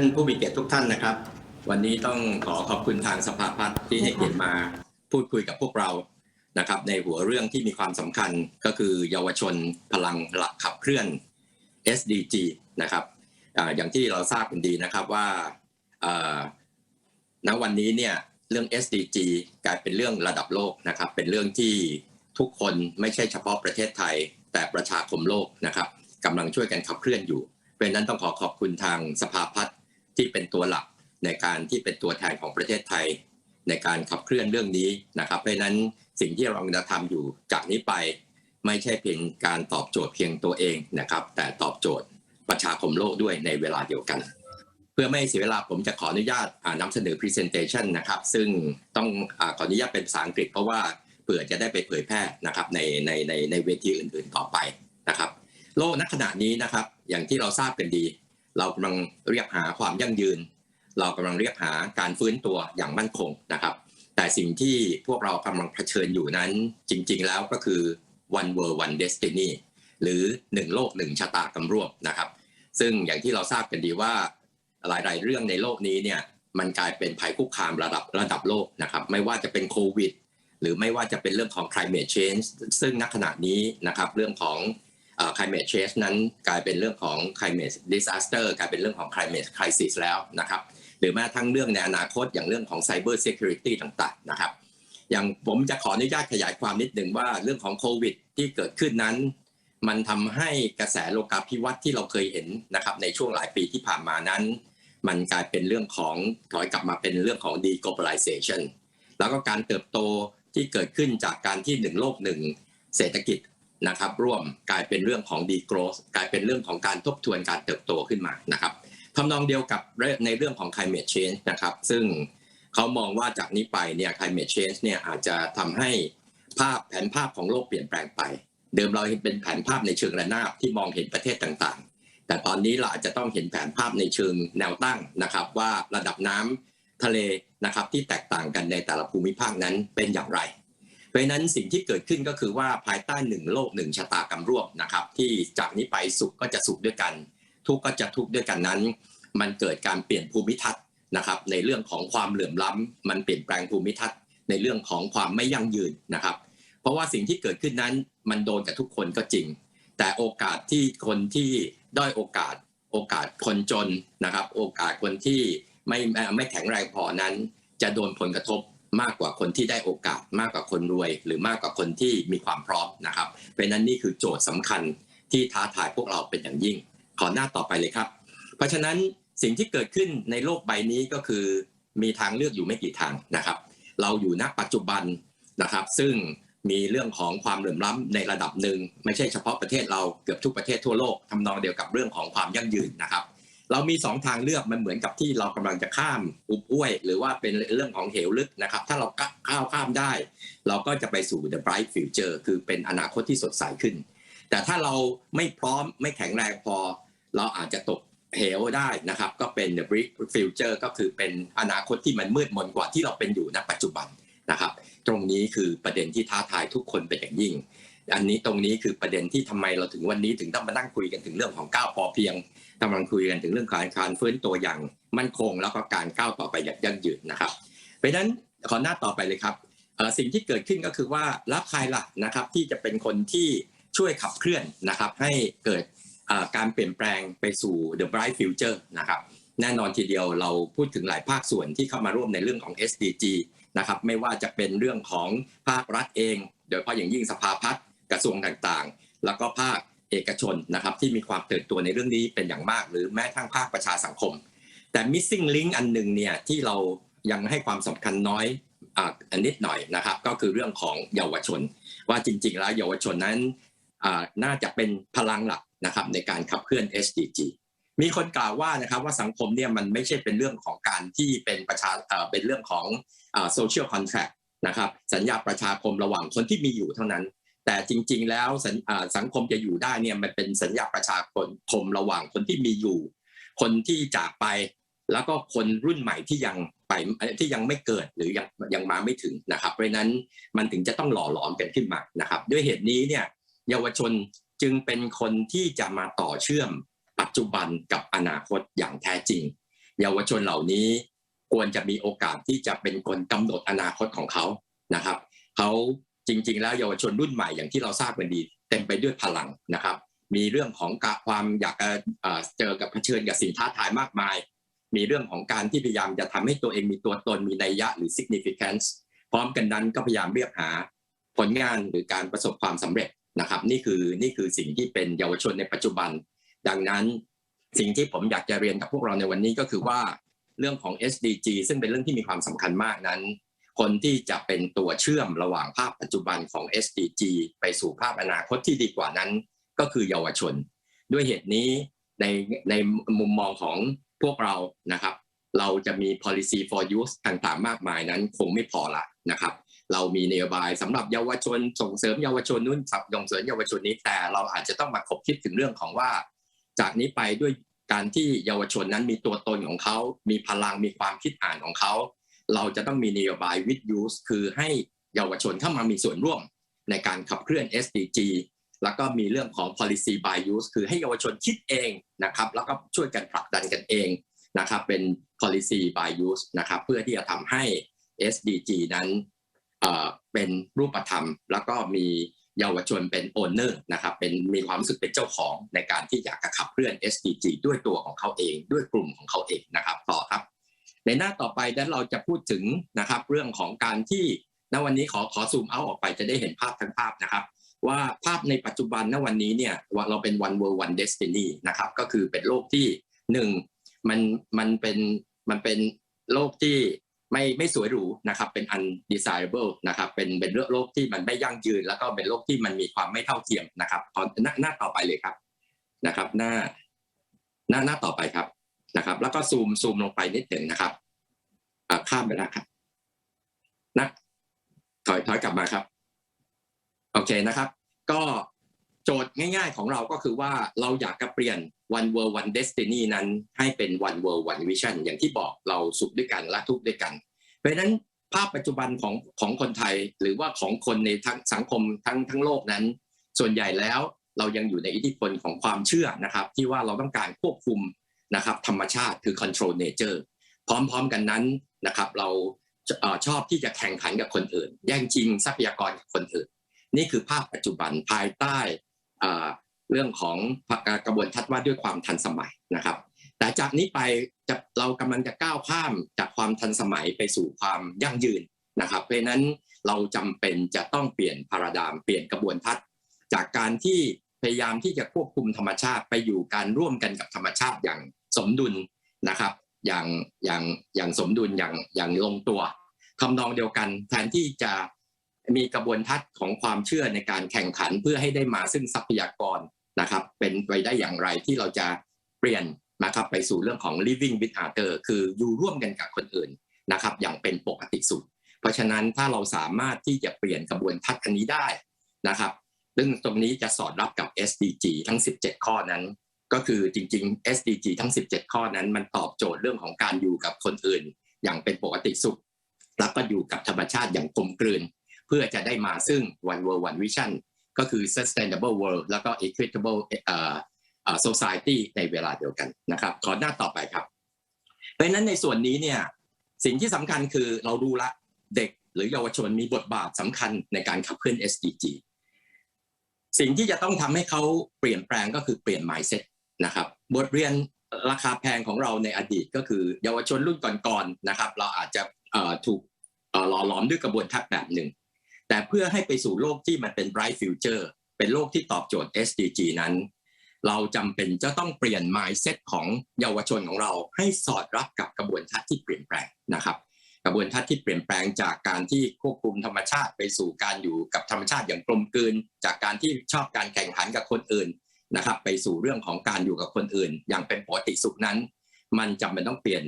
านผู้มีเกียรติทุกท่านนะครับ วันนี้ต้องขอขอบคุณทางสภาพัฒน์ที่ให้เกียรติมาพูดคุยกับพวกเรานะครับ ในหัวเรื่องที่มีความสำคัญก็คือเยาวชนพลังหลักขับเคลื่อน SDG นะครับอาอย่างที่เราทราบกันดีนะครับว่าณวันนี้เนี่ยเรื่อง SDG กลายเป็นเรื่องระดับโลกนะครับ เป็นเรื่องที่ทุกคนไม่ใช่เฉพาะประเทศไทย แต่ประชาคมโลกนะครับกำลังช่วยกันขับเคลื่อนอยู่ เพราะนั้นต้องขอขอบคุณทางสภาพัฒน์ ที่เป็นตัวหลักในการที่เป็นตัวแทนของประเทศไทย ในการขับเคลื่อนเรื่องนี้นะครับ เพราะนั้นสิ่งที่เราจะทำอยู่จากนี้ไป ไม่ใช่เพียงการตอบโจทย์เพียงตัวเองนะครับ แต่ตอบโจทย์ประชาคมโลกด้วยในเวลาเดียวกัน เพื่อไม่ให้เสียเวลาผมจะขออนุญาตนำเสนอ Presentation นะครับ ซึ่งต้องอขออนุญาตเป็นภาษาอังกฤษเพราะว่าเผื่อจะได้ไปเผยแพร่นะครับในในในในเวทีอื่น ๆ ต่อไปนะครับ โลกณขณะนี้นะครับ อย่างที่เราทราบกันดี เรากำลังเรียกหาความยั่งยืน เรากำลังเรียกหาการฟื้นตัวอย่างมั่นคงนะครับ แต่สิ่งที่พวกเรากำลังเผชิญอยู่นั้นจริง ๆ แล้วก็คือ one world one destiny หรือหนึ่งโลกหนึ่งชะตากำร่วบนะครับ ซึ่งอย่างที่เราทราบกันดีว่าหลาย ๆ เรื่องในโลกนี้เนี่ยมันกลายเป็นภัยคุกคามระดับระดับโลกนะครับ ไม่ว่าจะเป็นโควิดหรือไม่ว่าจะเป็นเรื่องของ climate change ซึ่งณขณะนี้นะครับเรื่องของ climate change นั้นกลายเป็นเรื่องของ climate disaster กลายเป็นเรื่องของ climate crisis แล้วนะครับหรือแม้ทั้งเรื่องในอนาคตอย่างเรื่องของ cyber security ต่างๆนะครับอย่างผมจะขออนุญาตขยายความนิดหนึ่งว่าเรื่องของโควิดที่เกิดขึ้นนั้น มันทำให้กระแสโลกาภิวัตน์ที่เราเคยเห็นนะครับในช่วงหลายปีที่ผ่านมานั้น มันกลายเป็นเรื่องของถอยกลับมาเป็นเรื่องของ deglobalization แล้วก็การเติบโตที่เกิดขึ้นจากการที่หนึ่งโลกหนึ่งเศรษฐกิจ นะครับร่วมกลายเป็นเรื่องของ degrowth กลายเป็นเรื่องของการทบทวนการเติบโตขึ้นมานะครับทำนองเดียวกับในเรื่องของ climate change นะครับ ซึ่งเขามองว่าจากนี้ไปเนี่ย climate change เนี่ยอาจจะทำให้ภาพแผนภาพของโลกเปลี่ยนแปลงไป เดิมเราเห็นเป็นแผนภาพในเชิงระนาบที่มองเห็นประเทศต่างๆ แต่ตอนนี้เราอาจจะต้องเห็นแผนภาพในเชิงแนวตั้งนะครับ ว่าระดับน้ำทะเลนะครับที่แตกต่างกันในแต่ละภูมิภาคนั้นเป็นอย่างไร เพราะฉะนั้นสิ่งที่เกิดขึ้นก็คือว่าภายใต้หนึ่งโลกหนึ่งชะตากรรมร่วมนะครับ ที่จากนี้ไปสุขก็จะสุขด้วยกัน ทุกข์ก็จะทุกข์ด้วยกันนั้น มันเกิดการเปลี่ยนภูมิทัศน์นะครับ ในเรื่องของความเหลื่อมล้ำมันเปลี่ยนแปลงภูมิทัศน์ในเรื่องของความไม่ยั่งยืนนะครับ เพราะว่าสิ่งที่เกิดขึ้นนั้นมันโดนกับทุกคนก็จริง แต่โอกาสที่คนที่ด้อยโอกาส โอกาสคนจนนะครับ โอกาสคนที่ไม่ไม่แข็งแรงพอนั้น จะโดนผลกระทบ มากกว่าคนที่ได้โอกาส มากกว่าคนรวย หรือมากกว่าคนที่มีความพร้อมนะครับ เพราะนั้นนี่คือโจทย์สำคัญที่ท้าทายพวกเราเป็นอย่างยิ่ง ขอหน้าต่อไปเลยครับ เพราะฉะนั้นสิ่งที่เกิดขึ้นในโลกใบนี้ก็คือมีทางเลือกอยู่ไม่กี่ทางนะครับ เราอยู่ณปัจจุบันนะครับ ซึ่งมีเรื่องของความเหลื่อมล้ำในระดับหนึ่งไม่ใช่เฉพาะประเทศเราเกือบทุกประเทศทั่วโลกทำนองเดียวกับเรื่องของความยั่งยืนนะครับ เรามีสองทางเลือกมันเหมือนกับที่เรากำลังจะข้ามอุบอ้วย หรือว่าเป็นเรื่องของเหวลึกนะครับ ถ้าเราก้าวข้ามได้ เราก็จะไปสู่ the bright future คือเป็นอนาคตที่สดใสขึ้น แต่ถ้าเราไม่พร้อมไม่แข็งแรงพอ เราอาจจะตกเหวได้นะครับ ก็เป็น the bright future ก็คือเป็นอนาคตที่มันมืดมนกว่าที่เราเป็นอยู่ณปัจจุบันนะครับ ตรงนี้คือประเด็นที่ท้าทายทุกคนเป็นอย่างยิ่งอันนี้ตรงนี้คือประเด็นที่ทำไมเราถึงวันนี้ถึงต้องมานั่งคุยกันถึงเรื่องของก้าวพอเพียง กำลังคุยกันถึงเรื่องการการฟื้นตัวอย่างมั่นคง แล้วก็การก้าวต่อไปอย่างยั่งยืนนะครับเพราะฉะนั้นขอหน้าต่อไปเลยครับสิ่งที่เกิดขึ้นก็คือว่ารับใครล่ะนะครับที่จะเป็นคนที่ช่วยขับเคลื่อนนะครับให้เกิดการเปลี่ยนแปลงไปสู่ the bright future นะครับแน่นอนทีเดียวเราพูดถึงหลายภาคส่วนที่เข้ามาร่วมในเรื่องของ SDG นะครับไม่ว่าจะเป็นเรื่องของภาครัฐเอง โดยเฉพาะอย่างยิ่งสภาพัฒน์กระทรวงต่างๆ แล้วก็ภาค เอกชนนะครับที่มีความตื่นตัวในเรื่องนี้เป็นอย่างมาก หรือแม้ทั้งภาคประชาสังคม แต่ missing link อันหนึ่งเนี่ยที่เรายังให้ความสำคัญน้อยอันนิดหน่อยนะครับ ก็คือเรื่องของเยาวชน ว่าจริง ๆ แล้วเยาวชนนั้นน่าจะเป็นพลังหลักนะครับในการขับเคลื่อน SDG มีคนกล่าวว่านะครับว่าสังคมเนี่ยมันไม่ใช่เป็นเรื่องของการที่เป็นประชาเป็นเรื่องของโซเชียลคอนแทคนะครับสัญญาประชาคมระหว่างคนที่มีอยู่เท่านั้น แต่จริง ๆ แล้วสัญอ่าสังคมจะอยู่ได้เนี่ยมันเป็นสัญญาประชาคมระหว่างคนที่มีอยู่ คนที่จากไป แล้วก็คนรุ่นใหม่ที่ยังไปที่ยังไม่เกิดหรือยังยังมาไม่ถึงนะครับ เพราะฉะนั้นมันถึงจะต้องหล่อหลอมกันขึ้นมานะครับ ด้วยเหตุนี้เนี่ยเยาวชนจึงเป็นคนที่จะมาต่อเชื่อมปัจจุบันกับอนาคตอย่างแท้จริง เยาวชนเหล่านี้ควรจะมีโอกาสที่จะเป็นคนกำหนดอนาคตของเขานะครับเขา จริง ๆ แล้วเยาวชนรุ่นใหม่อย่างที่เราทราบกันดี เต็มไปด้วยพลังนะครับ มีเรื่องของความอยากจะเจอกับเผชิญกับสิ่งท้าทายมากมาย มีเรื่องของการที่พยายามจะทำให้ตัวเองมีตัวตนมีนัยยะหรือ significance พร้อมกันนั้นก็พยายามเรียกหาผลงานหรือการประสบความสำเร็จนะครับ นี่คือนี่คือสิ่งที่เป็นเยาวชนในปัจจุบัน ดังนั้นสิ่งที่ผมอยากจะเรียนกับพวกเราในวันนี้ก็คือว่าเรื่องของ SDG ซึ่งเป็นเรื่องที่มีความสำคัญมากนั้น คนที่จะเป็นตัวเชื่อมระหว่างภาพปัจจุบันของ SDG ไปสู่ภาพอนาคตที่ดีกว่านั้น ก็คือเยาวชน ด้วยเหตุนี้ในในมุมมองของพวกเรานะครับ เราจะมี policy for youth ต่างๆ มากมายนั้นคงไม่พอละนะครับ เรามีนโยบายสำหรับเยาวชน ส่งเสริมเยาวชนนู้นส่งเสริมเยาวชนนี้แต่เราอาจจะต้องมาคบคิดถึงเรื่องของว่า จากนี้ไปด้วยการที่เยาวชนนั้นมีตัวตนของเขา มีพลังมีความคิดอ่านของเขา เราจะต้องมีนโยบาย with youth คือให้เยาวชนเข้ามามีส่วนร่วมในการขับเคลื่อน SDG แล้วก็มีเรื่องของ policy by youth คือให้เยาวชนคิดเองนะครับ แล้วก็ช่วยกันผลักดันกันเองนะครับ เป็น policy by youth นะครับเพื่อที่จะทำให้ SDG นั้นเป็นรูปธรรม แล้วก็มีเยาวชนเป็น owner นะครับเป็นมีความรู้สึกเป็นเจ้าของในการที่อยากจะขับเคลื่อน SDG ด้วยตัวของเขาเอง ด้วยกลุ่มของเขาเองนะครับต่อครับ ในหน้าต่อไปนั้นเราจะพูดถึงนะครับเรื่องของการที่ณวันนี้ขอขอซูมเอาออกไปจะได้เห็นภาพทั้งภาพนะครับ ว่าภาพในปัจจุบันณวันนี้เนี่ยเราเป็น one world one destiny นะครับก็คือเป็นโลกที่หนึ่งมันมันเป็นมันเป็นโลกที่ไม่ไม่สวยหรูนะครับเป็น undesirable นะครับเป็นเป็นโลกที่มันไม่ยั่งยืน แล้วก็เป็นโลกที่มันมีความไม่เท่าเทียมนะครับขอหน้าหน้าต่อไปเลยครับนะครับ หน้าหน้าหน้าต่อไปครับ นะครับ แล้วก็ซูมซูมลงไปนิดหนึ่งนะครับข้ามไปแล้วครับนะถอยถอยกลับมาครับ โอเคนะครับ ก็โจทย์ง่าย ๆ ของเราก็คือว่าเราอยากจะเปลี่ยน one world one destiny นั้นให้เป็น one world one vision อย่างที่บอกเราสุขด้วยกันและทุกข์ด้วยกัน เพราะฉะนั้นภาพปัจจุบันของของคนไทยหรือว่าของคนในทั้งสังคมทั้งทั้งโลกนั้น ส่วนใหญ่แล้วเรายังอยู่ในอิทธิพลของความเชื่อนะครับ ที่ว่าเราต้องการควบคุม นะครับธรรมชาติคือ control nature พร้อมๆกันนั้นนะครับเราชอบที่จะแข่งขันกับคนอื่น แย่งชิงทรัพยากรกับคนอื่น นี่คือภาพปัจจุบันภายใต้เรื่องของกระบวนทัศน์ว่าด้วยความทันสมัยนะครับ แต่จากนี้ไปเรากำลังจะก้าวข้ามจากความทันสมัยไปสู่ความยั่งยืนนะครับ เพราะนั้นเราจำเป็นจะต้องเปลี่ยนพาราดามเปลี่ยนกระบวนทัศน์ จากการที่พยายามที่จะควบคุมธรรมชาติไปอยู่การร่วมกันกับธรรมชาติอย่าง สมดุลนะครับ อย่างอย่างอย่างสมดุลอย่างอย่างลงตัวทำนองเดียวกัน แทนที่จะมีกระบวนทัศน์ของความเชื่อในการแข่งขันเพื่อให้ได้มาซึ่งทรัพยากรนะครับ เป็นไปได้อย่างไรที่เราจะเปลี่ยนนะครับไปสู่เรื่องของ living with other คืออยู่ร่วมกันกับคนอื่นนะครับ อย่างเป็นปกติสุด เพราะฉะนั้นถ้าเราสามารถที่จะเปลี่ยนกระบวนทัศน์อันนี้ได้นะครับ ซึ่งตรงนี้จะสอดรับกับ SDG ทั้ง 17 ข้อนั้น ก็คือจริง ๆ SDG ทั้ง 17 ข้อนั้นมันตอบโจทย์เรื่องของการอยู่กับคนอื่น อย่างเป็นปกติสุข แล้วก็อยู่กับธรรมชาติอย่างกลมกลืน เพื่อจะได้มาซึ่ง one world one vision ก็คือ sustainable world แล้วก็ equitable society ในเวลาเดียวกันนะครับ ขอหน้าต่อไปครับ เพราะฉะนั้นในส่วนนี้เนี่ยสิ่งที่สำคัญคือเราดูละเด็กหรือเยาวชนมีบทบาทสำคัญในการขับเคลื่อน SDG สิ่งที่จะต้องทำให้เขาเปลี่ยนแปลงก็คือเปลี่ยน mindset นะครับบทเรียนราคาแพงของเราในอดีตก็คือเยาวชนรุ่นก่อนๆนะครับ เราอาจจะถูกหล่อหลอมด้วยกระบวนทัศน์แบบหนึ่ง แต่เพื่อให้ไปสู่โลกที่มันเป็น bright future เป็นโลกที่ตอบโจทย์ SDG นั้น เราจำเป็นจะต้องเปลี่ยน mindset ของเยาวชนของเราให้สอดรับกับกระบวนทัศน์ที่เปลี่ยนแปลงนะครับ กระบวนทัศน์ที่เปลี่ยนแปลงจากการที่ควบคุมธรรมชาติไปสู่การอยู่กับธรรมชาติอย่างกลมกลืน จากการที่ชอบการแข่งขันกับคนอื่น นะครับ ไปสู่เรื่องของการอยู่กับคนอื่น อย่างเป็นปกติสุขนั้น มันจำเป็นต้องเปลี่ยน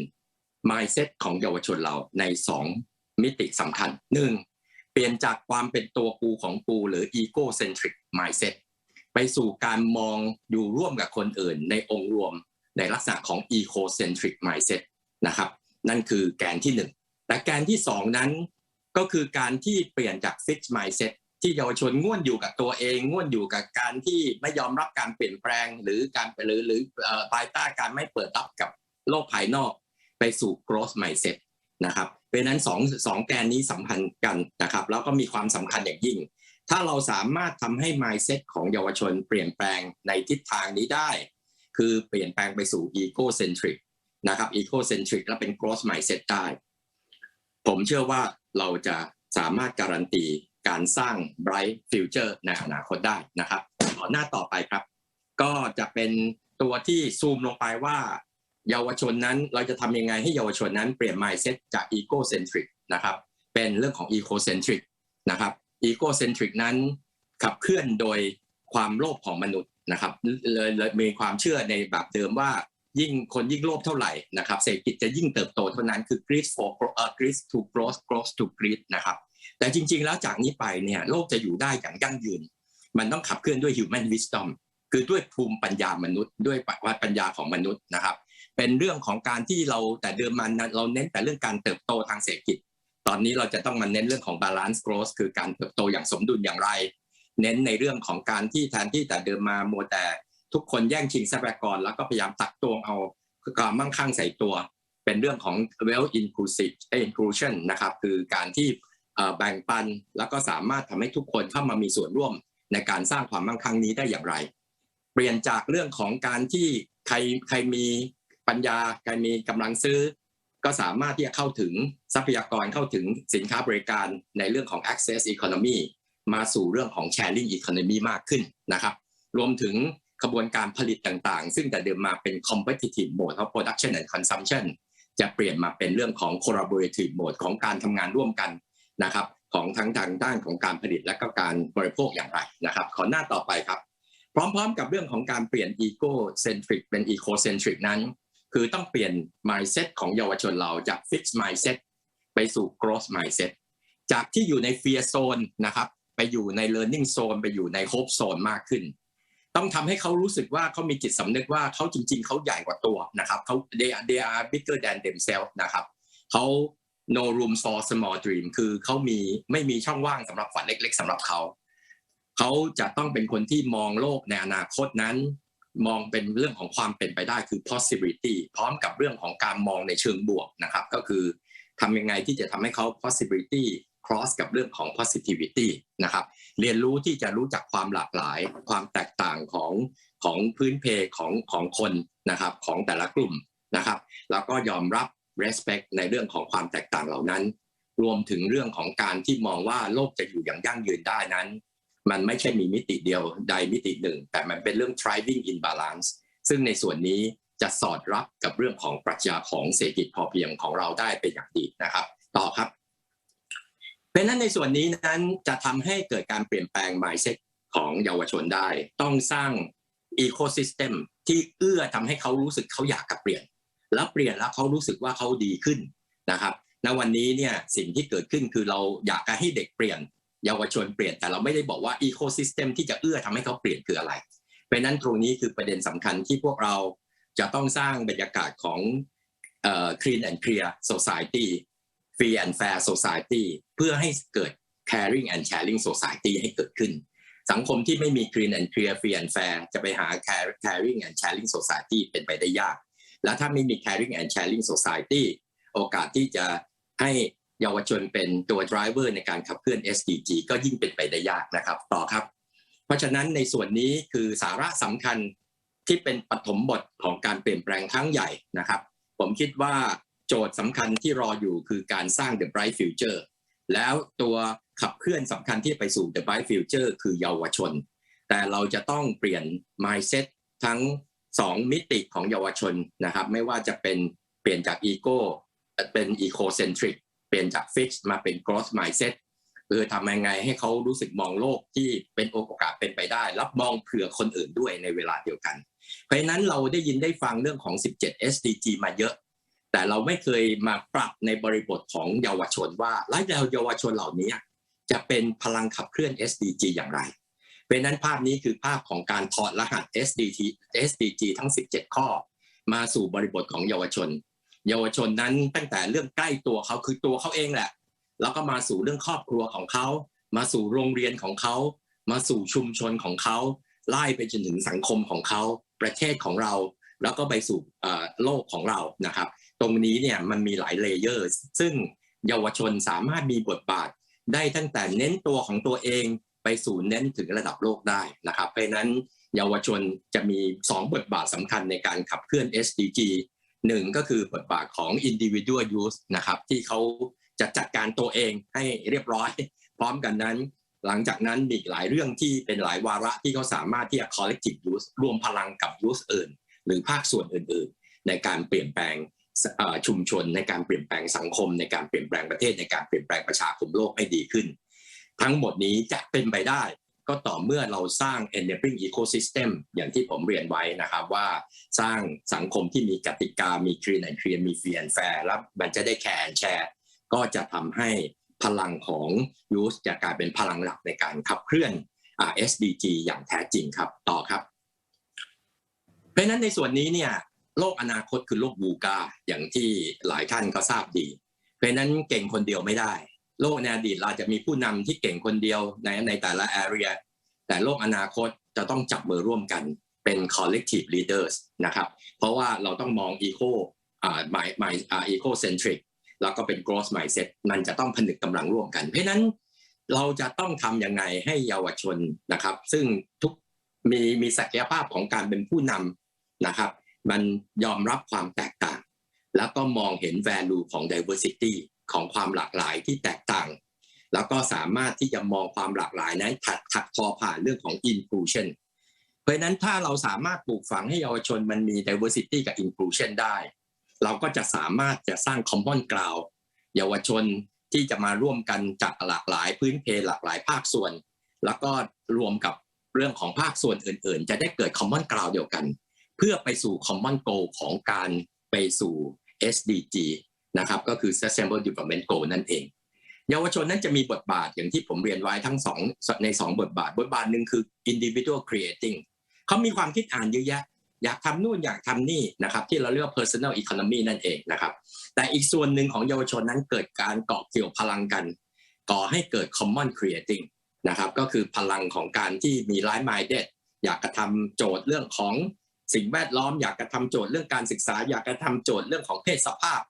mindset ของเยาวชนเราในสองมิติสำคัญหนึ่งเปลี่ยนจากความเป็นตัวกูของกูหรือ ego centric mindset ไปสู่การมองอยู่ร่วมกับคนอื่น ในองค์รวมในลักษณะของ eco centric mindset นะครับ นั่นคือแกนที่หนึ่งแต่แกนที่สองนั้นก็คือการที่เปลี่ยนจาก fixed mindset ที่เยาวชนง่วนอยู่กับตัวเองง่วนอยู่กับการที่ไม่ยอมรับการเปลี่ยนแปลงหรือการหรือหรือภายใต้การไม่เปิดรับกับโลกภายนอก ไปสู่ growth mindset นะครับเพราะนั้นสองสองแกนนี้สัมพันธ์กันนะครับแล้วก็มีความสำคัญอย่างยิ่ง ถ้าเราสามารถทำให้ mindset ของเยาวชนเปลี่ยนแปลงในทิศทางนี้ได้ คือเปลี่ยนแปลงไปสู่ eco centric นะครับ eco centric และเป็น growth mindset ได้ ผมเชื่อว่าเราจะสามารถการันตี การสร้าง bright future ในอนาคตได้นะครับขอหน้าต่อไปครับ ก็จะเป็นตัวที่ซูมลงไปว่า เยาวชนนั้นเราจะทำยังไงให้เยาวชนนั้นเปลี่ยน mindset จาก eco centric นะครับเป็นเรื่องของ eco centric นะครับ eco centric นั้นขับเคลื่อนโดยความโลภของมนุษย์นะครับเลยเลยมีความเชื่อในแบบเดิมว่ายิ่งคนยิ่งโลภเท่าไหร่นะครับเศรษฐกิจจะยิ่งเติบโตเท่านั้นคือ greed for growth greed to growth growth to greed นะครับ แต่จริง ๆ แล้วจากนี้ไปเนี่ยโลกจะอยู่ได้อย่างยั่งยืน มันต้องขับเคลื่อนด้วย human wisdom คือด้วยภูมิปัญญามนุษย์ด้วยปัญญาของมนุษย์นะครับ เป็นเรื่องของการที่เราแต่เดิมมันเราเน้นแต่เรื่องการเติบโตทางเศรษฐกิจ ตอนนี้เราจะต้องมาเน้นเรื่องของ balance growth คือการเติบโตอย่างสมดุลอย่างไร เน้นในเรื่องของการที่แทนที่แต่เดิมมาโมแต่ทุกคนแย่งชิงทรัพยากรแล้วก็พยายามตักตวงเอาความมั่งคั่งใส่ตัว เป็นเรื่องของ wealth inclusive inclusion นะครับคือการที่ แบ่งปันแล้วก็สามารถทำให้ทุกคนเข้ามามีส่วนร่วมในการสร้างความมั่งคั่งนี้ได้อย่างไร เปลี่ยนจากเรื่องของการที่ใครใครมีปัญญาใครมีกำลังซื้อ ก็สามารถที่จะเข้าถึงทรัพยากรเข้าถึงสินค้าบริการในเรื่องของ access economy มาสู่เรื่องของ sharing economy มากขึ้นนะครับ รวมถึงกระบวนการผลิตต่างๆ ซึ่งแต่เดิมมาเป็น competitive mode of production and consumption จะเปลี่ยนมาเป็นเรื่องของ collaborative mode ของการทำงานร่วมกัน นะครับของทั้งทางด้านของการผลิตและก็การบริโภคอย่างไรนะครับ ขอหน้าต่อไปครับ พร้อมๆ กับเรื่องของการเปลี่ยน ego centric เป็น eco centric นั้น คือต้องเปลี่ยน mindset ของเยาวชนเราจาก fixed mindset ไปสู่ growth mindset จากที่อยู่ใน fear zone นะครับไปอยู่ใน learning zone ไปอยู่ใน hope zone มากขึ้น ต้องทำให้เขารู้สึกว่าเขามีจิตสำนึกว่าเขาจริง ๆ เขาใหญ่กว่าตัวนะครับเขา they are they are bigger than themselves นะครับเขา no room for small dream คือเขามีไม่มีช่องว่างสำหรับฝันเล็ก ๆสำหรับเขา เขาจะต้องเป็นคนที่มองโลกในอนาคตนั้น มองเป็นเรื่องของความเป็นไปได้คือ possibility พร้อมกับเรื่องของการมองในเชิงบวกนะครับ ก็คือทำยังไงที่จะทำให้เขา possibility cross กับเรื่องของ positivity นะครับ เรียนรู้ที่จะรู้จักความหลากหลาย ความแตกต่างของของพื้นเพของของคนนะครับของแต่ละกลุ่มนะครับ แล้วก็ยอมรับ respect ในเรื่องของความแตกต่างเหล่านั้น รวมถึงเรื่องของการที่มองว่าโลกจะอยู่อย่างยั่งยืนได้นั้น มันไม่ใช่มีมิติเดียวใดมิติหนึ่ง แต่มันเป็นเรื่อง thriving in balance ซึ่งในส่วนนี้จะสอดรับกับเรื่องของปรัชญาของเศรษฐกิจพอเพียงของเราได้เป็นอย่างดีนะครับ ต่อครับเพราะนั้นในส่วนนี้นั้นจะทำให้เกิดการเปลี่ยนแปลง mindset ของเยาวชนได้ ต้องสร้าง ecosystem ที่เอื้อทำให้เขารู้สึกเขาอยากกับเปลี่ยน แล้วเปลี่ยนแล้วเขารู้สึกว่าเขาดีขึ้นนะครับณวันนี้เนี่ยสิ่งที่เกิดขึ้นคือเราอยากให้เด็กเปลี่ยนเยาวชนเปลี่ยนแต่เราไม่ได้บอกว่าอีโคซิสเต็มที่จะเอื้อทำให้เขาเปลี่ยนคืออะไรเพราะนั้นตรงนี้คือประเด็นสำคัญที่พวกเราจะต้องสร้างบรรยากาศของเอ่อ clean and clear society free and fair society เพื่อให้เกิด caring and sharing society ให้เกิดขึ้น สังคมที่ไม่มี clean and clear free and fair จะไปหา caring and sharing society เป็นไปได้ยาก แล้วถ้าไม่มี caring and sharing society โอกาสที่จะให้เยาวชนเป็นตัว driver ในการขับเคลื่อน SDG ก็ยิ่งเป็นไปได้ยากนะครับ ต่อครับ เพราะฉะนั้นในส่วนนี้คือสาระสำคัญที่เป็นปฐมบทของการเปลี่ยนแปลงครั้งใหญ่นะครับ ผมคิดว่าโจทย์สำคัญที่รออยู่คือการสร้าง the bright future แล้วตัวขับเคลื่อนสำคัญที่ไปสู่ the bright future คือเยาวชน แต่เราจะต้องเปลี่ยน mindset ทั้ง สองมิติของเยาวชนนะครับ ไม่ว่าจะเป็นเปลี่ยนจาก ego เป็น eco-centric เปลี่ยนจาก fix มาเป็น growth mindset คือทำยังไงให้เขารู้สึกมองโลกที่เป็นโอกาสเป็นไปได้ รับมองเผื่อคนอื่นด้วยในเวลาเดียวกัน เพราะฉะนั้นเราได้ยินได้ฟังเรื่องของ 17 SDG มาเยอะ แต่เราไม่เคยมาปรับในบริบทของเยาวชนว่าและเยาวชนเหล่านี้จะเป็นพลังขับเคลื่อน SDG อย่างไร ราะนั้นภาพนี้คือภาพของการถอดรหัส SDG SDG ทั้ง 17 ข้อ มาสู่บริบทของเยาวชน เยาวชนนั้นตั้งแต่เรื่องใกล้ตัวเขาคือตัวเขาเองแหละ แล้วก็มาสู่เรื่องครอบครัวของเขา มาสู่โรงเรียนของเขา มาสู่ชุมชนของเขา ไล่ไปจนถึงสังคมของเขา ประเทศของเรา แล้วก็ไปสู่โลกของเรานะครับ ตรงนี้เนี่ยมันมีหลายเลเยอร์ ซึ่งเยาวชนสามารถมีบทบาทได้ตั้งแต่เน้นตัวของตัวเอง ไปสู่เน้นถึงระดับโลกได้นะครับ เพราะนั้นเยาวชนจะมี 2 บทบาทสำคัญในการขับเคลื่อน SDG หนึ่งก็คือบทบาทของ individual use นะครับที่เขาจะจัดการตัวเองให้เรียบร้อย พร้อมกันนั้น หลังจากนั้นมีหลายเรื่องที่เป็นหลายวาระที่เขาสามารถที่จะ collective use รวมพลังกับ use อื่น หรือภาคส่วนอื่น ๆ ในการเปลี่ยนแปลงชุมชนในการเปลี่ยนแปลงสังคม ในการเปลี่ยนแปลงประเทศในการเปลี่ยนแปลงประชาคมโลกให้ดีขึ้น ทั้งหมดนี้จะเป็นไปได้ ก็ต่อเมื่อเราสร้าง enabling ecosystem อย่างที่ผมเรียนไว้นะครับว่าสร้างสังคมที่มีกติกา มี clean and clear มี free and fair แล้วมันจะได้แคร์แชร์ ก็จะทำให้พลังของ youth จะกลายเป็นพลังหลักในการขับเคลื่อนอ่า SDG อย่างแท้จริงครับต่อครับ เพราะนั้นในส่วนนี้เนี่ยโลกอนาคตคือโลกบูกาอย่างที่หลายท่านก็ทราบดี เพราะนั้นเก่งคนเดียวไม่ได้ โลกในอดีตเราจะมีผู้นำที่เก่งคนเดียวในในแต่ละ area แต่โลกอนาคตจะต้องจับมือร่วมกันเป็น collective leaders นะครับ เพราะว่าเราต้องมอง eco อ่า my my อ่า eco centric แล้วก็เป็น growth mindset มันจะต้องผนึกกำลังร่วมกัน เพราะนั้นเราจะต้องทำยังไงให้เยาวชนนะครับ ซึ่งทุกมีมีศักยภาพของการเป็นผู้นำนะครับ มันยอมรับความแตกต่าง แล้วก็มองเห็น value ของ diversity ของความหลากหลายที่แตกต่าง แล้วก็สามารถที่จะมองความหลากหลายนั้นถัดถัดทอผ่านเรื่องของ inclusion เพราะฉะนั้นถ้าเราสามารถปลูกฝังให้เยาวชนมันมี diversity กับ inclusion ได้ เราก็จะสามารถจะสร้าง common ground เยาวชนที่จะมาร่วมกันจากหลากหลายพื้นเพหลากหลายภาคส่วน แล้วก็รวมกับเรื่องของภาคส่วนอื่น ๆ จะได้เกิด common ground เดียวกัน เพื่อไปสู่ common goal ของการไปสู่ SDG นะครับก็คือ Sustainable Development Goal นั่นเอง เยาวชนนั้นจะมีบทบาทอย่างที่ผมเรียนไว้ทั้งสองในสองบทบาท บทบาทหนึ่งคือ individual creating เขามีความคิดอ่านเยอะแยะ อยากทำนู่นอยากทำนี่นะครับที่เราเรียกว่า personal economy นั่นเองนะครับแต่อีกส่วนหนึ่งของเยาวชนนั้นเกิดการเกาะเกี่ยวพลังกัน ก่อให้เกิด common creating นะครับก็คือพลังของการที่มี like minded อยากกระทำโจทย์เรื่องของสิ่งแวดล้อม อยากกระทำโจทย์เรื่องการศึกษา อยากกระทำโจทย์เรื่องของเพศสภาพ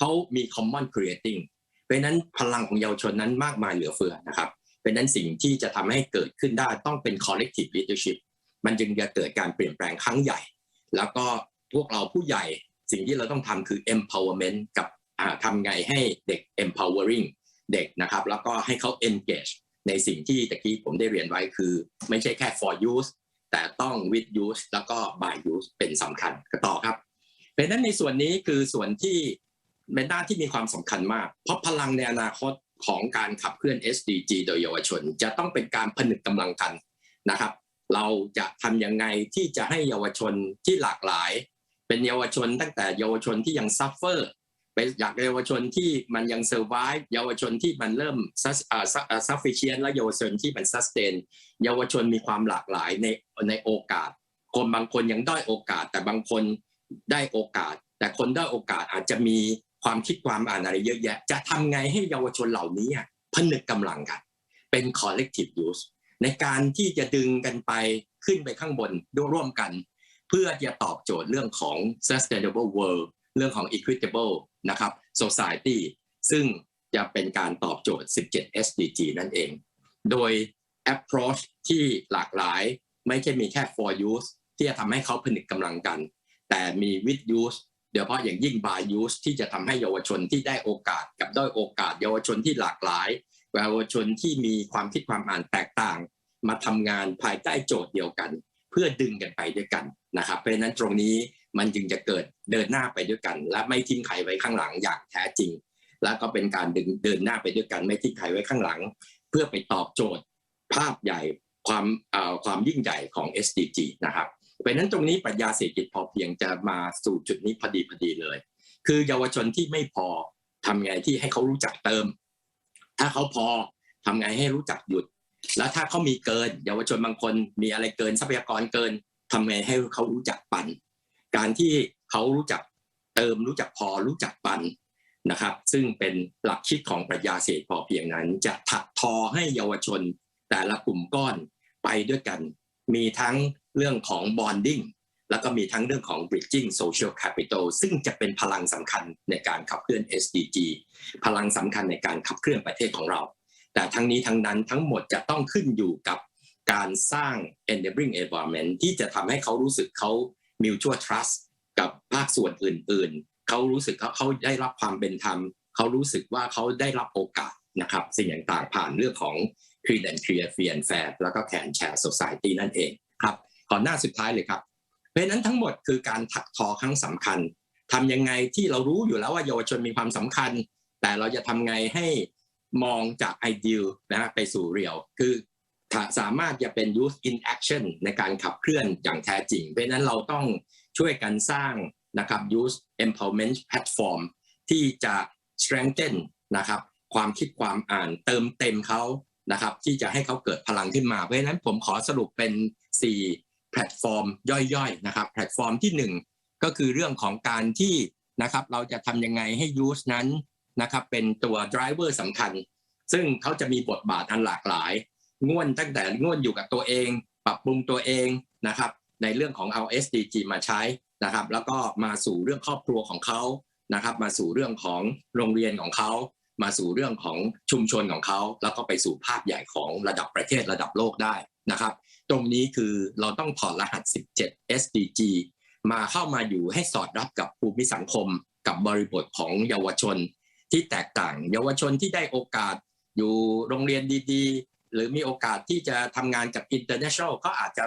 เขามี common creating เพราะนั้นพลังของเยาวชนนั้นมากมายเหลือเฟือนะครับเพราะนั้นสิ่งที่จะทำให้เกิดขึ้นได้ต้องเป็น collective leadership มันจึงจะเกิดการเปลี่ยนแปลงครั้งใหญ่ แล้วก็พวกเราผู้ใหญ่สิ่งที่เราต้องทำคือ empowerment กับอ่าทำไงให้เด็ก empowering เด็กนะครับ แล้วก็ให้เขา engage ในสิ่งที่ตะกี้ผมได้เรียนไว้คือ ไม่ใช่แค่ for use แต่ต้อง with use แล้วก็ by use เป็นสำคัญก็ต่อครับเพราะนั้นในส่วนนี้คือส่วนที่ เป็นด้านที่มีความสำคัญมาก เพราะพลังในอนาคตของการขับเคลื่อน SDG โดยเยาวชน จะต้องเป็นการผนึกกำลังกันนะครับ เราจะทำยังไงที่จะให้เยาวชนที่หลากหลาย เป็นเยาวชนตั้งแต่เยาวชนที่ยังซัฟเฟอร์ไปอยากเยาวชนที่มันยังเซอร์ไวเยาวชนที่มันเริ่มซัฟฟิเชียนและเยาวชนที่มันซัสเตนเยาวชนมีความหลากหลายในในโอกาส คนบางคนยังด้อยโอกาส แต่บางคนได้โอกาส แต่คนด้อยโอกาสอาจจะมี ความคิดความอ่านอะไรเยอะแยะ จะทำไงให้เยาวชนเหล่านี้ผนึกกำลังกัน เป็น collective use ในการที่จะดึงกันไปขึ้นไปข้างบนร่วมกัน เพื่อจะตอบโจทย์เรื่องของ sustainable world เรื่องของ equitable นะครับ society ซึ่งจะเป็นการตอบโจทย์ 17 SDG นั่นเอง โดย approach ที่หลากหลายไม่ใช่มีแค่ for use ที่จะทำให้เขาผนึกกำลังกัน แต่มี with use โดยเฉพาะอย่างยิ่ง by use ที่จะทำให้เยาวชนที่ได้โอกาสกับด้อยโอกาส เยาวชนที่หลากหลาย เยาวชนที่มีความคิดความอ่านแตกต่าง มาทำงานภายใต้โจทย์เดียวกัน เพื่อดึงกันไปด้วยกันนะครับ เพราะฉะนั้นตรงนี้มันจึงจะเกิดเดินหน้าไปด้วยกัน และไม่ทิ้งใครไว้ข้างหลังอย่างแท้จริง และก็เป็นการดึงเดินหน้าไปด้วยกันไม่ทิ้งใครไว้ข้างหลัง เพื่อไปตอบโจทย์ภาพใหญ่ความความยิ่งใหญ่ของ SDG นะครับ เพราะนั้นตรงนี้ปรัชญาเศรษฐกิจพอเพียงจะมาสู่จุดนี้พอดีพอดีเลย คือเยาวชนที่ไม่พอทำไงที่ให้เขารู้จักเติม ถ้าเขาพอทำไงให้รู้จักหยุด แล้วถ้าเขามีเกิน เยาวชนบางคนมีอะไรเกินทรัพยากรเกินทำไงให้เขารู้จักปันการที่เขารู้จักเติมรู้จักพอรู้จักปันนะครับ ซึ่งเป็นหลักคิดของปรัชญาเศรษฐพอเพียงนั้น จะถักทอให้เยาวชนแต่ละกลุ่มก้อนไปด้วยกัน มีทั้ง เรื่องของ bonding แล้วก็มีทั้งเรื่องของ bridging social capital ซึ่งจะเป็นพลังสำคัญในการขับเคลื่อน SDG พลังสำคัญในการขับเคลื่อนประเทศของเรา แต่ทั้งนี้ทั้งนั้นทั้งหมดจะต้องขึ้นอยู่กับการสร้าง enabling environment ที่จะทำให้เขารู้สึกเขา mutual trust กับภาคส่วนอื่น ๆ เขารู้สึกเขาเขาได้รับความเป็นธรรม เขารู้สึกว่าเขาได้รับโอกาสนะครับ สิ่งต่างๆผ่านเรื่องของ clean and clear free and fair แล้วก็ can share society นั่นเองครับ ขอหน้าสุดท้ายเลยครับเพราะนั้นทั้งหมดคือการถักทอครั้งสำคัญทำยังไงที่เรารู้อยู่แล้วว่าเยาวชนมีความสำคัญ แต่เราจะทำไงให้มองจาก ideal นะฮะไปสู่ real คือสามารถจะเป็น youth in action ในการขับเคลื่อนอย่างแท้จริง เพราะฉะนั้นเราต้องช่วยกันสร้างนะครับ youth empowerment platform ที่จะ strengthen นะครับความคิดความอ่านเติมเต็มเขานะครับที่จะให้เขาเกิดพลังขึ้นมา เพราะฉะนั้นผมขอสรุปเป็น 4 แพลตฟอร์มย่อยๆนะครับแพลตฟอร์มที่ 1 ก็คือเรื่องของการที่นะครับเราจะทำยังไงให้ youth นั้นนะครับเป็นตัว driver สำคัญ ซึ่งเขาจะมีบทบาทอันหลากหลาย ง่วนตั้งแต่ง่วนอยู่กับตัวเอง ปรับปรุงตัวเองนะครับในเรื่องของเอา SDG มาใช้นะครับแล้วก็มาสู่เรื่องครอบครัวของเขานะครับมาสู่เรื่องของโรงเรียนของเขามาสู่เรื่องของชุมชนของเขา แล้วก็ไปสู่ภาพใหญ่ของระดับประเทศระดับโลกได้นะครับ ตรงนี้คือเราต้องถอดรหัส 17 SDG มาเข้ามาอยู่ให้สอดรับกับภูมิสังคมกับบริบทของเยาวชนที่แตกต่าง เยาวชนที่ได้โอกาสอยู่โรงเรียนดีๆ หรือมีโอกาสที่จะทำงานกับ international ก็อาจจะ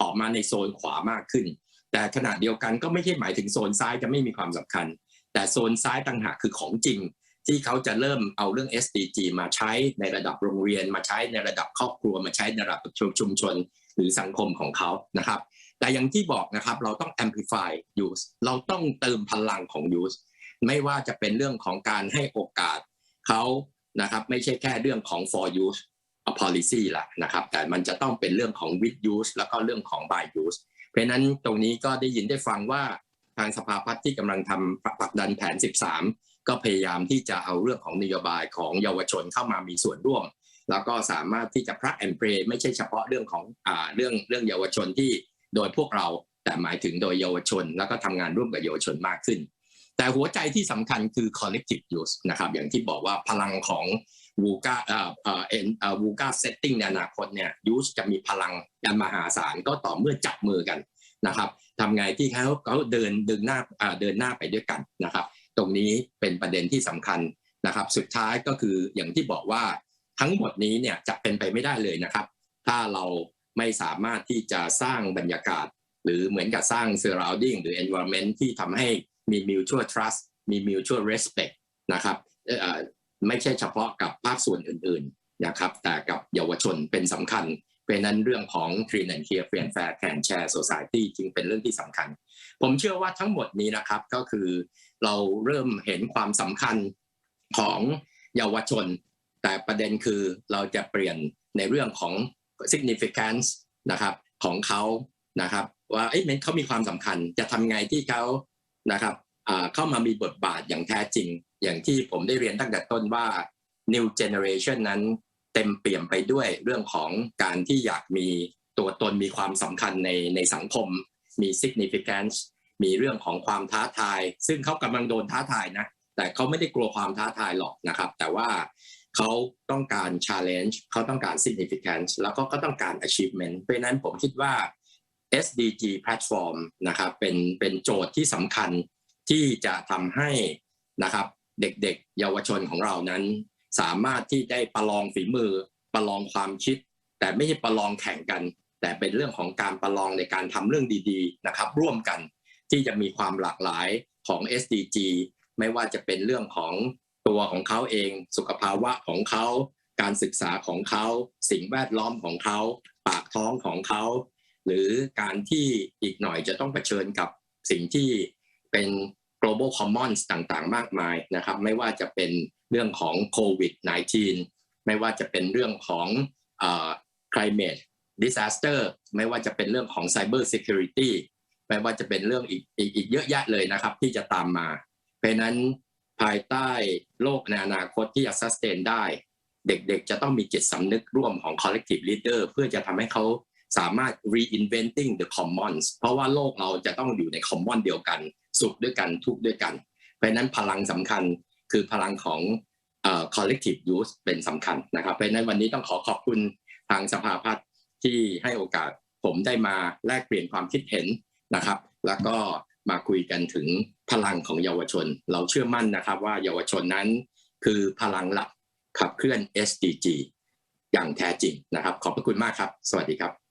ออกมาในโซนขวามากขึ้น แต่ขณะเดียวกันก็ไม่ใช่หมายถึงโซนซ้ายจะไม่มีความสำคัญ แต่โซนซ้ายต่างหากคือของจริง ที่เขาจะเริ่มเอาเรื่อง SDG มาใช้ในระดับโรงเรียน มาใช้ในระดับครอบครัว มาใช้ในระดับชุมชน หรือสังคมของเขานะครับ แต่อย่างที่บอกนะครับเราต้อง amplify use เราต้องเติมพลังของ use ไม่ว่าจะเป็นเรื่องของการให้โอกาสเขานะครับไม่ใช่แค่เรื่องของ for use policy ละนะครับแต่มันจะต้องเป็นเรื่องของ with use แล้วก็เรื่องของ by use เพราะนั้นตรงนี้ก็ได้ยินได้ฟังว่าทางสภาพัฒน์ที่กำลังทำผลักดันแผน 13 ก็พยายามที่จะเอาเรื่องของนโยบายของเยาวชนเข้ามามีส่วนร่วม แล้วก็สามารถที่จะพระแอนเพลไม่ใช่เฉพาะเรื่องของอ่าเรื่องเรื่องเยาวชนที่โดยพวกเราแต่หมายถึงโดยเยาวชน แล้วก็ทำงานร่วมกับเยาวชนมากขึ้น แต่หัวใจที่สำคัญคือ collective use นะครับอย่างที่บอกว่าพลังของวูกาเอ่อเอ่อเอ็นเอ่อวูกาเซตติ้งในอนาคตเนี่ยยูสจะมีพลังอันมหาศาลก็ต่อเมื่อจับมือกันนะครับทำไงที่เขาเขาเดินเดินหน้าอ่าเดินหน้าไปด้วยกันนะครับ ตรงนี้เป็นประเด็นที่สำคัญนะครับ สุดท้ายก็คืออย่างที่บอกว่า ทั้งหมดนี้เนี่ยจะเป็นไปไม่ได้เลยนะครับ ถ้าเราไม่สามารถที่จะสร้างบรรยากาศ หรือเหมือนกับสร้าง surrounding หรือ environment ที่ทำให้มี mutual trust มี mutual respect นะครับไม่ใช่เฉพาะกับภาคส่วนอื่นๆนะครับ แต่กับเยาวชนเป็นสำคัญ เป็นนั้นเรื่องของ Clean and Clear Free and Fair Can Share Society จึงเป็นเรื่องที่สำคัญ ผมเชื่อว่าทั้งหมดนี้นะครับก็คือเราเริ่มเห็นความสำคัญของเยาวชน แต่ประเด็นคือเราจะเปลี่ยนในเรื่องของ significance นะครับของเขานะครับว่าเอ๊ะมันเขามีความสำคัญจะทำไงที่เขานะครับเข้ามามีบทบาทอย่างแท้จริง อย่างที่ผมได้เรียนตั้งแต่ต้นว่า new generation นั้นเต็มเปี่ยมไปด้วยเรื่องของการที่อยากมีตัวตนมีความสำคัญในในสังคม มี significance มีเรื่องของความท้าทาย ซึ่งเขากำลังโดนท้าทายนะ แต่เขาไม่ได้กลัวความท้าทายหรอกนะครับ แต่ว่า เขาต้องการ challenge เขาต้องการ significance แล้วก็ก็ต้องการ achievement เพราะนั้นผมคิดว่า SDG platform นะครับเป็นเป็นโจทย์ที่สำคัญที่จะทำให้นะครับเด็กๆ เยาวชนของเรานั้น สามารถที่ได้ประลองฝีมือ ประลองความคิด แต่ไม่ใช่ประลองแข่งกัน แต่เป็นเรื่องของการประลองในการทำเรื่องดีๆนะครับร่วมกันที่จะมีความหลากหลายของ SDG ไม่ว่าจะเป็นเรื่องของ ตัวของเขาเอง สุขภาวะของเขาการศึกษาของเขาสิ่งแวดล้อมของเขาปากท้องของเขาหรือการที่อีกหน่อยจะต้องเผชิญกับสิ่งที่เป็น global commons ต่างๆ มากมายนะครับ ไม่ว่าจะเป็นเรื่องของโควิด -19 ไม่ว่าจะเป็นเรื่องของ climate disaster ไม่ว่าจะเป็นเรื่องของ cyber security ไม่ว่าจะเป็นเรื่องอีกอีกเยอะแยะเลยนะครับ ที่จะตามมา เพราะนั้น ภายใต้โลกในอนาคตที่จะ sustain ได้ เด็กๆ จะต้องมีจิตสำนึกร่วมของ collective leader เพื่อจะทำให้เขาสามารถ reinventing the commons เพราะว่าโลกเราจะต้องอยู่ใน common เดียวกัน สุขด้วยกันทุกข์ด้วยกัน เพราะนั้นพลังสำคัญคือพลังของ collective use เป็นสำคัญนะครับ เพราะฉะนั้นวันนี้ต้องขอขอบคุณทางสภาพัฒน์ที่ให้โอกาสผมได้มาแลกเปลี่ยนความคิดเห็นนะครับ แล้วก็ มาคุยกันถึงพลังของเยาวชน เราเชื่อมั่นนะครับว่าเยาวชนนั้น คือพลังหลักขับเคลื่อน SDG อย่างแท้จริงนะครับ ขอบพระคุณมากครับ สวัสดีครับ